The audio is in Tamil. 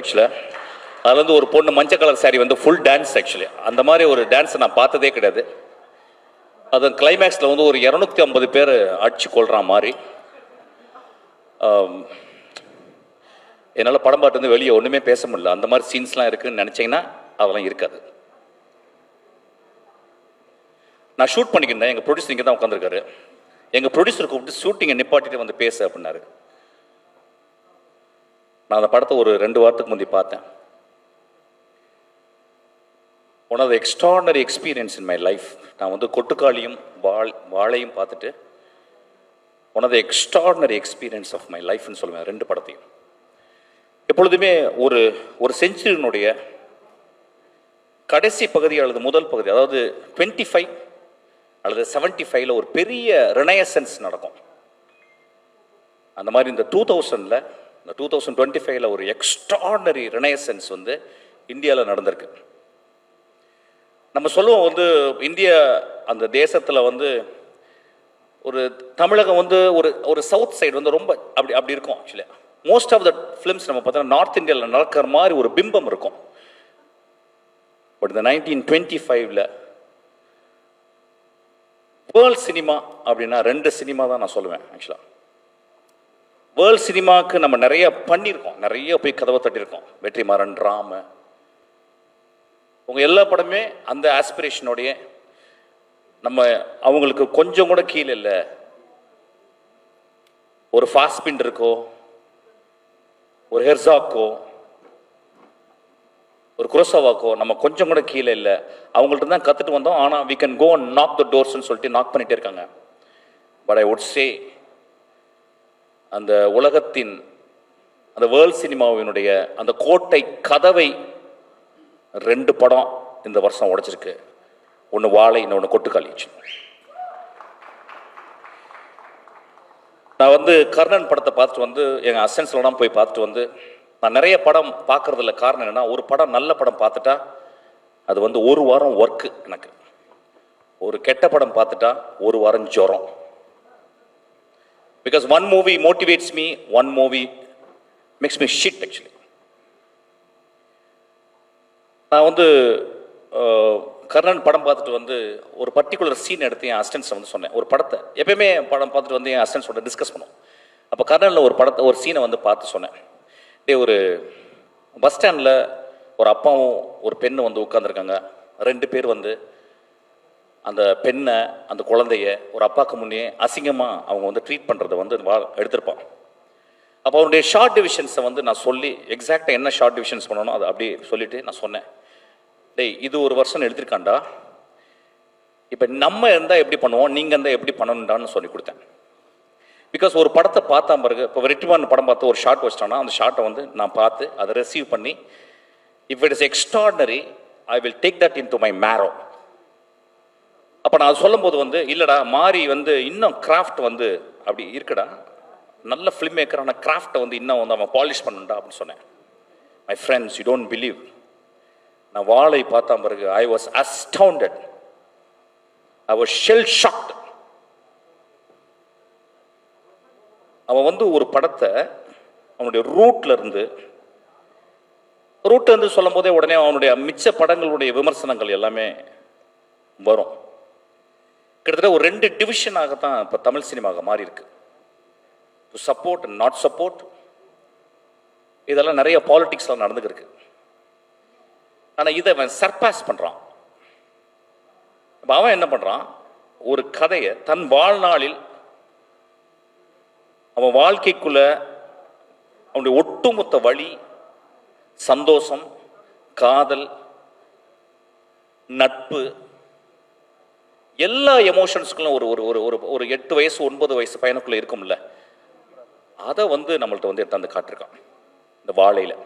ஆக்சுவலாக அதில் வந்து ஒரு பொண்ணு மஞ்சள் கலர் சாரி வந்து ஃபுல் டான்ஸ் ஆக்சுவலி அந்த மாதிரி ஒரு டான்ஸை நான் பார்த்ததே கிடையாது. அது கிளைமேக்ஸில் வந்து ஒரு இரநூத்தி ஐம்பது பேர் அடிச்சு கொள்கிற மாதிரி. என்னால் படம் பாட்டு வந்து வெளியே ஒன்றுமே பேச முடியல. அந்த மாதிரி சீன்ஸ்லாம் இருக்குன்னு நினச்சிங்கன்னா அதெல்லாம் இருக்காது. நான் ஷூட் பண்ணிக்கிறேன் எங்கள் ப்ரொடியூசர் இங்கே தான் உட்காந்துருக்காரு எங்கள் ப்ரொடியூசர் கூப்பிட்டு ஷூட்டிங்கை நிப்பாட்டிட்டு வந்து பேசு அப்படின்னாரு. நான் அந்த படத்தை ஒரு ரெண்டு வாரத்துக்கு முந்தி பார்த்தேன். One of the extraordinary experience in my life நான் வந்து கொட்டுக்காளியும் வாழ் வாழையும் பார்த்துட்டு one of the extraordinary experience of my லைஃப்னு சொல்லுவேன் ரெண்டு படத்தையும். எப்பொழுதுமே ஒரு ஒரு செஞ்சுரியினுடைய கடைசி பகுதி அல்லது முதல் பகுதி அதாவது டுவெண்ட்டி ஃபைவ் அல்லது செவன்ட்டி ஃபைவ்ல ஒரு பெரிய ரினயசன்ஸ் நடக்கும். அந்த மாதிரி இந்த டூ தௌசண்டில் இந்த டூ தௌசண்ட் டுவெண்ட்டி ஃபைவ்ல ஒரு எக்ஸ்ட்ராடனரி ரினயசன்ஸ் வந்து இந்தியாவில் நடந்திருக்கு. நம்ம சொல்லுவோம் வந்து இந்தியா அந்த தேசத்தில் வந்து ஒரு தமிழகம் வந்து ஒரு ஒரு சவுத் சைடு வந்து ரொம்ப அப்படி அப்படி இருக்கும் ஆக்சுவலியாக மோஸ்ட் ஆஃப் த ஃபிலிம்ஸ் நம்ம பார்த்தோம்னா நார்த் இந்தியாவில் நடக்கிற மாதிரி ஒரு பிம்பம் இருக்கும். பட் இந்த நைன்டீன் டுவெண்ட்டி ஃபைவ்ல வேர்ல்ட் சினிமா அப்படின்னா ரெண்டு சினிமா தான் நான் சொல்லுவேன் ஆக்சுவலாக வேர்ல்ட் சினிமாவுக்கு நம்ம நிறைய பண்ணியிருக்கோம். நிறைய போய் கதவை தட்டியிருக்கோம். வெற்றிமாறன் ராம. உங்கள் எல்லா படமே அந்த ஆஸ்பிரேஷனோடைய நம்ம அவங்களுக்கு கொஞ்சம் கூட கீழே இல்லை. ஒரு ஃபாஸ்பின் இருக்கோ ஒரு ஹெர்சாக்கோ ஒரு குரோசோவாக்கோ நம்ம கொஞ்சம் கூட கீழே இல்லை. அவங்கள்ட்ட தான் கற்றுட்டு வந்தோம். ஆனால் we can go and knock the டோர்ஸ்ன்னு சொல்லிட்டு நாக் பண்ணிகிட்டே இருக்காங்க. பட் ஐ வுட் சே அந்த உலகத்தின் அந்த வேர்ல்ட் சினிமாவினுடைய அந்த கோட்டை கதவை ரெண்டு படம் இந்த வருஷம் உடைச்சிருக்கு. ஒன்று வாழை இன்னொன்று கொட்டுக்காளி நான் வந்து கர்ணன் படத்தை பார்த்துட்டு வந்து எங்கள் அசன்ஸ்லாம் போய் பார்த்துட்டு வந்து நான் நிறைய படம் பார்க்கறதுல காரணம் என்னென்னா ஒரு படம் நல்ல படம் பார்த்துட்டா அது வந்து ஒரு வாரம் ஒர்க்கு எனக்கு. ஒரு கெட்ட படம் பார்த்துட்டா ஒரு வாரம் ஜுரம். Because one movie motivates me one movie makes me shit actually நான் வந்து கர்ணன் படம் பார்த்துட்டு வந்து ஒரு பர்டிகுலர் சீன் எடுத்து என் அசிஸ்டன்ஸ் வந்து சொன்னேன். ஒரு படத்தை. எப்பயுமே படம் பார்த்துட்டு வந்து என் அசிஸ்டன்ஸோட டிஸ்கஸ் பண்ணுவோம். அப்போ கர்ணனில் ஒரு படத்தை ஒரு சீனை வந்து பார்த்து சொன்னேன். டே ஒரு பஸ் ஸ்டாண்டில் ஒரு அப்பாவும் ஒரு பெண்ணும் வந்து உட்காந்துருக்காங்க ரெண்டு பேர் வந்து அந்த பெண்ணை அந்த குழந்தைய ஒரு அப்பாவுக்கு முன்னே அசிங்கமாக அவங்க வந்து ட்ரீட் பண்ணுறத வந்து வா- எடுத்திருப்பான். அப்போ அவனுடைய ஷார்ட் டிவிஷன்ஸை வந்து நான் சொல்லி எக்ஸாக்டாக என்ன ஷார்ட் டிவிஷன்ஸ் பண்ணணும் அதை அப்படியே சொல்லிவிட்டு நான் சொன்னேன். டேய் இது ஒரு வருஷம் எடுத்திருக்காண்டா இப்போ நம்ம இருந்தால் எப்படி பண்ணுவோம்? நீங்கள் இருந்தால் எப்படி பண்ணணும்டான்னு சொல்லி கொடுத்தேன். பிகாஸ் ஒரு படத்தை பார்த்தா பிறகு இப்போ வெற்றிமான் படம் பார்த்து ஒரு ஷார்ட் வச்சிட்டானா அந்த ஷார்ட்டை வந்து நான் பார்த்து அதை ரிசீவ் பண்ணி if it is extraordinary I will take that into my marrow அப்போ நான் அது சொல்லும்போது வந்து இல்லைடா மாறி வந்து இன்னும் கிராஃப்ட் வந்து அப்படி இருக்குடா. நல்ல ஃபிலிம் மேக்கரான கிராஃப்டை வந்து இன்னும் வந்து அவன் பாலிஷ் பண்ணுண்டா அப்படின்னு சொன்னேன். My friends you don't believe நான் வாளை பார்த்தா பிறகு I was astounded I was shell shocked அவன் வந்து ஒரு படத்தை அவனுடைய ரூட்ல இருந்து ரூட்ல இருந்து சொல்லும் போதே உடனே அவனுடைய மிச்ச படங்களுடைய விமர்சனங்கள் எல்லாமே வரும். கிட்டத்தட்ட ஒரு ரெண்டு டிவிஷனாக தான் இப்போ தமிழ் சினிமாவாக மாறி இருக்கு டு சப்போர்ட் நாட் சப்போர்ட் இதெல்லாம் நிறைய பாலிட்டிக்ஸ்லாம் நடந்துக்கிருக்கு. ஆனால் இதை அவன் சர்பாஸ் பண்ணுறான் இப்போ அவன் என்ன பண்ணுறான் ஒரு கதையை தன் வாழ்நாளில் அவன் வாழ்க்கைக்குள்ள அவனுடைய ஒட்டுமொத்த வழி சந்தோஷம் காதல் நட்பு எல்லா எமோஷன்ஸ்க்குள்ளும் ஒரு ஒரு ஒரு ஒரு ஒரு எட்டு வயசு ஒன்பது வயசு பையனுக்குள்ளே இருக்கும்ல. அதை வந்து நம்மள்ட்ட வந்து எடுத்தாந்து காட்டிருக்கான். இந்த வாழையில்.